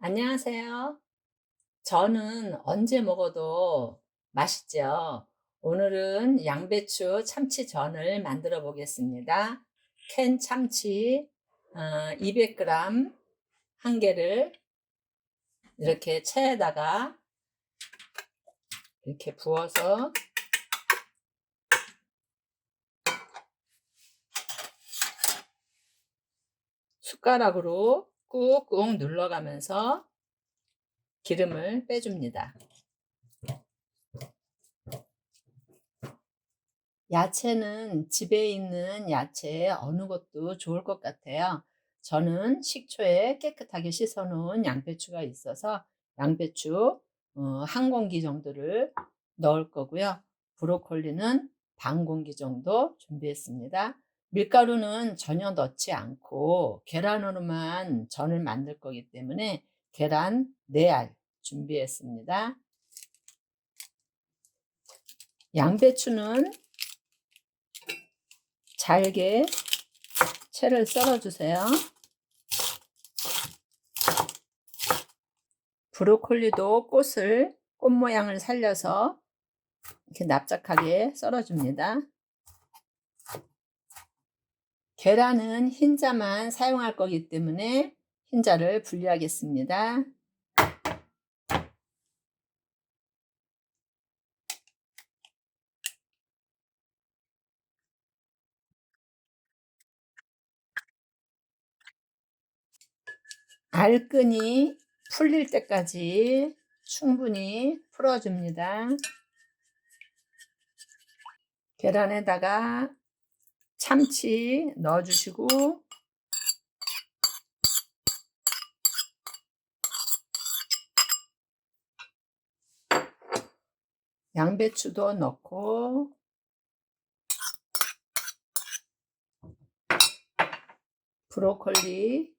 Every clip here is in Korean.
안녕하세요. 저는 언제 먹어도 맛있죠. 오늘은 양배추 참치전을 만들어 보겠습니다. 캔 참치 200g 한 개를 이렇게 체에다가 이렇게 부어서 숟가락으로 꾹꾹 눌러가면서 기름을 빼줍니다. 야채는 집에 있는 야채 어느 것도 좋을 것 같아요. 저는 식초에 깨끗하게 씻어 놓은 양배추가 있어서 양배추 어, 한 공기 정도를 넣을 거고요. 브로콜리는 반 공기 정도 준비했습니다. 밀가루는 전혀 넣지 않고 계란으로만 전을 만들 거기 때문에 계란 4알 준비했습니다. 양배추는 잘게 채를 썰어주세요. 브로콜리도 꽃을, 꽃 모양을 살려서 이렇게 납작하게 썰어줍니다. 계란은 흰자만 사용할 거기 때문에 흰자를 분리하겠습니다. 알끈이 풀릴 때까지 충분히 풀어줍니다. 계란에다가 참치 넣어주시고 양배추도 넣고 브로콜리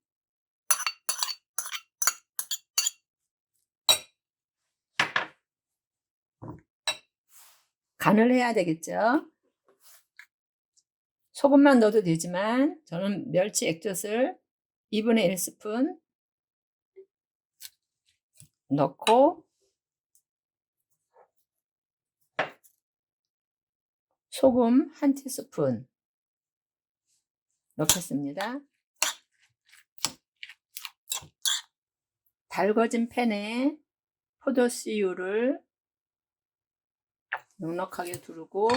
간을 해야 되겠죠. 소금만 넣어도 되지만 저는 멸치 액젓을 2분의 1스푼 넣고 소금 한 티스푼 넣겠습니다. 달궈진 팬에 포도씨유를 넉넉하게 두르고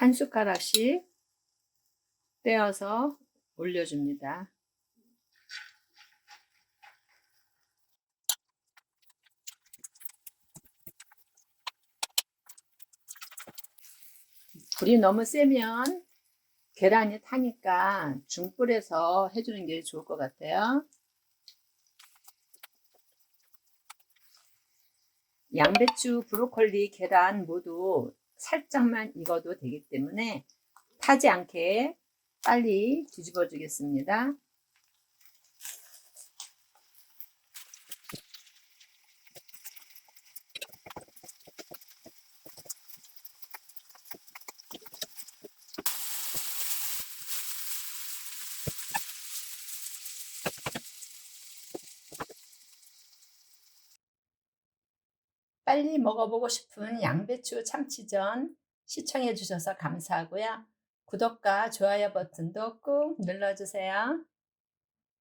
한 숟가락씩 떼어서 올려줍니다. 불이 너무 세면 계란이 타니까 중불에서 해주는 게 좋을 것 같아요. 양배추, 브로콜리, 계란 모두 살짝만 익어도 되기 때문에 타지 않게 빨리 뒤집어 주겠습니다. 빨리 먹어보고 싶은 양배추 참치전 시청해 주셔서 감사하고요. 구독과 좋아요 버튼도 꾹 눌러주세요.